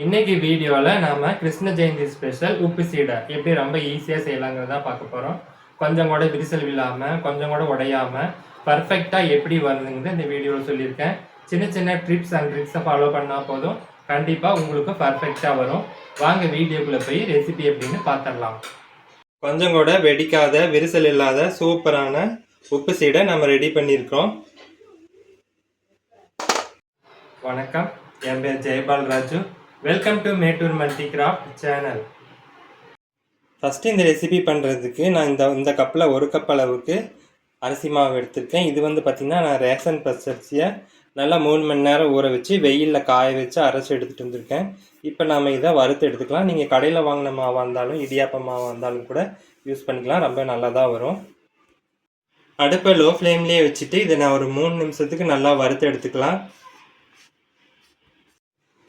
இன்னைக்கு வீடியோவில் நாம் கிருஷ்ண ஜெயந்தி ஸ்பெஷல் உப்பு சீடை எப்படி ரொம்ப ஈஸியாக செய்யலாங்கிறத பார்க்க போகிறோம் கொஞ்சம் கூட விரிசல் இல்லாமல் கொஞ்சம் கூட உடையாமல் பர்ஃபெக்டாக எப்படி வருதுங்கிறது இந்த வீடியோவில் சொல்லியிருக்கேன். சின்ன சின்ன ட்ரிப்ஸ் அண்ட் ட்ரிக்ஸை ஃபாலோ பண்ணால் போதும். கண்டிப்பாக உங்களுக்கு பர்ஃபெக்டாக வரும். வாங்க வீடியோக்குள்ளே போய் ரெசிபி எப்படின்னு பார்த்துடலாம் கொஞ்சம் கூட வெடிக்காத விரிசல் இல்லாத சூப்பரான உப்பு சீடை நம்ம ரெடி பண்ணியிருக்கோம். வணக்கம். என் பேர் Jayapal Raju. Welcome to Mettur multi craft channel first இந்த ரெசிபி பண்ணுறதுக்கு நான் இந்த இந்த கப்பில் ஒரு கப் அளவுக்கு அரிசி மாவு எடுத்திருக்கேன். இது வந்து பார்த்திங்கன்னா நான் ரேஷன் பச்சரிசியை நல்லா மூணு மணி நேரம் ஊற வச்சு வெயிலில் காய வச்சு அரைச்சி எடுத்துகிட்டு வந்திருக்கேன். இப்போ நாம் இதை வறுத்து எடுத்துக்கலாம். நீங்கள் கடையில் வாங்கின மாவாக இருந்தாலும் இடியாப்ப மாவாக இருந்தாலும் கூட யூஸ் பண்ணிக்கலாம். ரொம்ப நல்லா தான் வரும். அடுப்பை லோ ஃப்ளேம்லேயே வச்சுட்டு இதை நான் ஒரு மூணு நிமிஷத்துக்கு நல்லா வறுத்து எடுத்துக்கலாம்.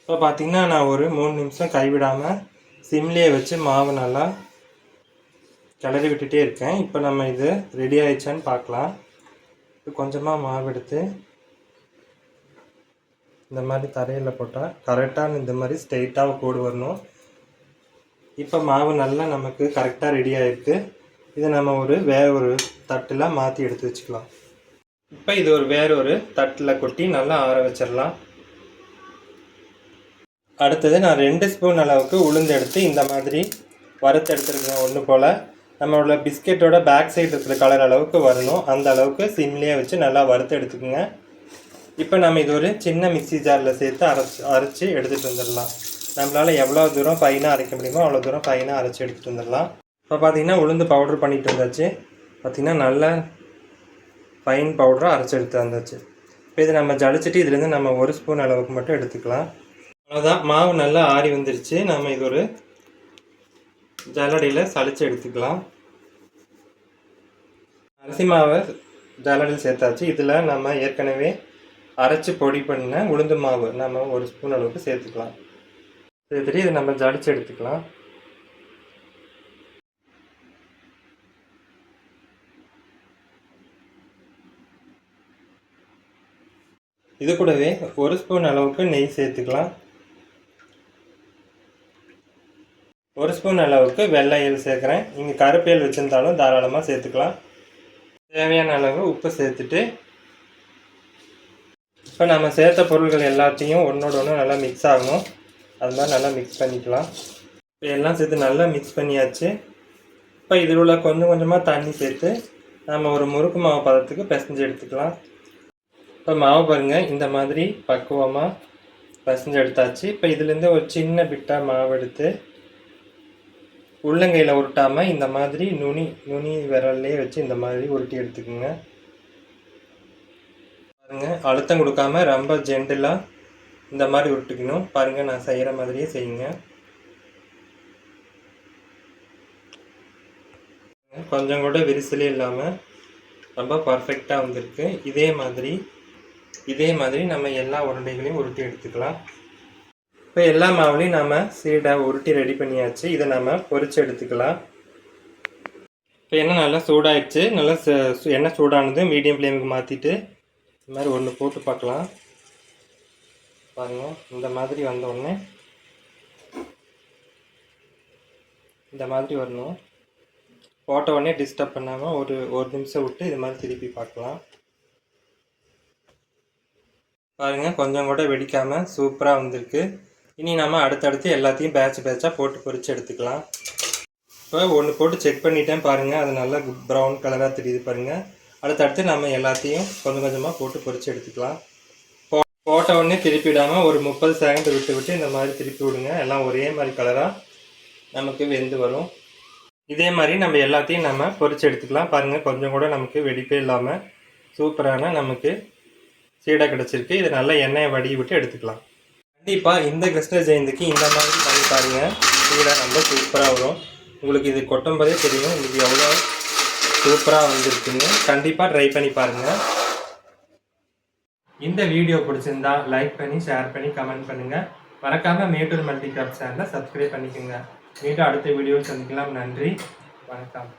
இப்போ பார்த்திங்கன்னா நான் ஒரு மூணு நிமிஷம் கைவிடாமல் சிம்லேயே வச்சு மாவு நல்லா கிளறி விட்டுட்டே இருக்கேன். இப்போ நம்ம இது ரெடி ஆயிடுச்சான்னு பார்க்கலாம். இப்போ கொஞ்சமாக மாவு எடுத்து இந்த மாதிரி தரையில் போட்டால் கரெக்டாக இந்த மாதிரி ஸ்ட்ரெயிட்டாக கோடு வரணும். இப்போ மாவு நல்லா நமக்கு கரெக்டாக ரெடி ஆகிருக்கு இதை நம்ம ஒரு வேற ஒரு தட்டில் மாற்றி எடுத்து வச்சுக்கலாம். இப்போ இது ஒரு வேற ஒரு தட்டில் கொட்டி நல்லா ஆற வச்சிடலாம். அடுத்தது நான் ரெண்டு ஸ்பூன் அளவுக்கு உளுந்து எடுத்து இந்த மாதிரி வறுத்து எடுத்துருக்கேன் ஒன்று போல். நம்மளோட பிஸ்கெட்டோட பேக் சைடு இருக்கிற கலர் அளவுக்கு வரணும். அந்த அளவுக்கு சிம்லேயே வச்சு நல்லா வறுத்து எடுத்துக்கோங்க. இப்போ நம்ம இது ஒரு சின்ன மிக்சி ஜாரில் சேர்த்து அரைச்சி அரைச்சி எடுத்துகிட்டு வந்துடலாம். நம்மளால் எவ்வளோ தூரம் ஃபைனாக அரைக்க முடியுமோ அவ்வளோ தூரம் ஃபைனாக அரைச்சி எடுத்துகிட்டு வந்துடலாம். இப்போ பார்த்தீங்கன்னா உளுந்து பவுடர் பண்ணிட்டு வந்தாச்சு. பார்த்திங்கன்னா நல்ல ஃபைன் பவுடராக அரைச்சி எடுத்து வந்தாச்சு இப்போ இதை நம்ம ஜலிச்சிட்டு இதுலேருந்து நம்ம ஒரு ஸ்பூன் அளவுக்கு மட்டும் எடுத்துக்கலாம். அதுதான் மாவு நல்லா ஆறி வந்துருச்சு. நம்ம இது ஒரு ஜல்லடையில் சளிச்சு எடுத்துக்கலாம். அரிசி மாவை ஜல்லடையில் சேர்த்தாச்சு. இதில் நம்ம ஏற்கனவே அரைச்சி பொடி பண்ண உளுந்து மாவு நம்ம ஒரு ஸ்பூன் அளவுக்கு சேர்த்துக்கலாம். சேர்த்துட்டு இதை நம்ம ஜலிச்சு எடுத்துக்கலாம். இது கூடவே ஒரு ஸ்பூன் அளவுக்கு நெய் சேர்த்துக்கலாம். ஒரு ஸ்பூன் அளவுக்கு வெள்ளை எள் சேர்க்குறேன். இங்கே கருப்பையல் வச்சுருந்தாலும் தாராளமாக சேர்த்துக்கலாம். தேவையான அளவு உப்பு சேர்த்துட்டு இப்போ நம்ம சேர்த்த பொருள்கள் எல்லாத்தையும் ஒன்றோட ஒன்று நல்லா மிக்ஸ் ஆகணும். அது மாதிரி நல்லா மிக்ஸ் பண்ணிக்கலாம். இப்போ எல்லாம் சேர்த்து நல்லா மிக்ஸ் பண்ணியாச்சு. இப்போ இதில் உள்ள கொஞ்சம் கொஞ்சமாக தண்ணி சேர்த்து நம்ம ஒரு முறுக்கு மாவு பதத்துக்கு பிசைஞ்சு எடுத்துக்கலாம். இப்போ மாவு பாருங்கள் இந்த மாதிரி பக்குவமாக பிசைஞ்சு எடுத்தாச்சு. இப்போ இதுலேருந்து ஒரு சின்ன பிட்டாக மாவு எடுத்து உள்ளங்கையில் உருட்டாமல் இந்த மாதிரி நுனி நுனி விரல்லே வச்சு இந்த மாதிரி உருட்டி எடுத்துக்கோங்க. பாருங்கள் அழுத்தம் கொடுக்காம ரொம்ப ஜென்டிலாக இந்த மாதிரி உருட்டுக்கணும். பாருங்கள் நான் செய்கிற மாதிரியே செய்யுங்க. கொஞ்சம் கூட விரிசலே இல்லாமல் ரொம்ப பர்ஃபெக்டாக வந்திருக்கு. இதே மாதிரி இதே மாதிரி நம்ம எல்லா உருண்டைகளையும் உருட்டி எடுத்துக்கலாம். இப்போ எல்லா மாவுலையும் நாம் சீடை உருட்டி ரெடி பண்ணியாச்சு. இதை நாம் பொறிச்சு எடுத்துக்கலாம். இப்போ எண்ணெய் நல்லா சூடாயிடுச்சு. நல்லா எண்ணெய் சூடானது மீடியம் ஃப்ளேமுக்கு மாற்றிட்டு இந்த மாதிரி ஒன்று போட்டு பார்க்கலாம். பாருங்கள் இந்த மாதிரி வந்த உடனே இந்த மாதிரி வரணும். போட்ட உடனே டிஸ்டர்ப் பண்ணாமல் ஒரு ஒரு நிமிஷம் விட்டு இது மாதிரி திருப்பி பார்க்கலாம். பாருங்கள் கொஞ்சம் கூட வெடிக்காமல் சூப்பராக வந்திருக்கு. இனி நம்ம அடுத்தடுத்து எல்லாத்தையும் பேட்ச் பேட்சாக போட்டு பொரித்து எடுத்துக்கலாம். இப்போ ஒன்று போட்டு செக் பண்ணிட்டேன் பாருங்கள் அது நல்லா ப்ரௌன் கலராக தெரியுது பாருங்கள் அடுத்தடுத்து நம்ம எல்லாத்தையும் கொஞ்சம் கொஞ்சமாக போட்டு பொரித்து எடுத்துக்கலாம். போ போட்ட உடனே திருப்பி விடாமல் ஒரு முப்பது செகண்ட் விட்டு விட்டு இந்த மாதிரி திருப்பி விடுங்க. எல்லாம் ஒரே மாதிரி கலராக நமக்கு வெந்து வரும். இதே மாதிரி நம்ம எல்லாத்தையும் நம்ம பொரித்து எடுத்துக்கலாம். பாருங்கள் கொஞ்சம் கூட நமக்கு வெடிப்பே இல்லாமல் சூப்பரான நமக்கு சீடாக கிடச்சிருக்கு. இதை நல்லா எண்ணெயை வடி விட்டு எடுத்துக்கலாம். கண்டிப்பாக இந்த கிருஷ்ண ஜெயந்திக்கு இந்த மாதிரி பண்ணி பாருங்க. சீடை ரொம்ப சூப்பராக வரும். உங்களுக்கு இது கொட்டும்போதே தெரியும். உங்களுக்கு எவ்வளோ சூப்பராக வந்திருக்குன்னு. கண்டிப்பாக ட்ரை பண்ணி பாருங்கள் இந்த வீடியோ பிடிச்சிருந்தா லைக் பண்ணி ஷேர் பண்ணி கமெண்ட் பண்ணுங்கள் மறக்காமல் மேட்டூர் மல்டி கிராஃப்ட் சேனலை சப்ஸ்கிரைப் பண்ணிக்கோங்க. மீண்டும் அடுத்த வீடியோ சந்திக்கலாம். நன்றி. வணக்கம்.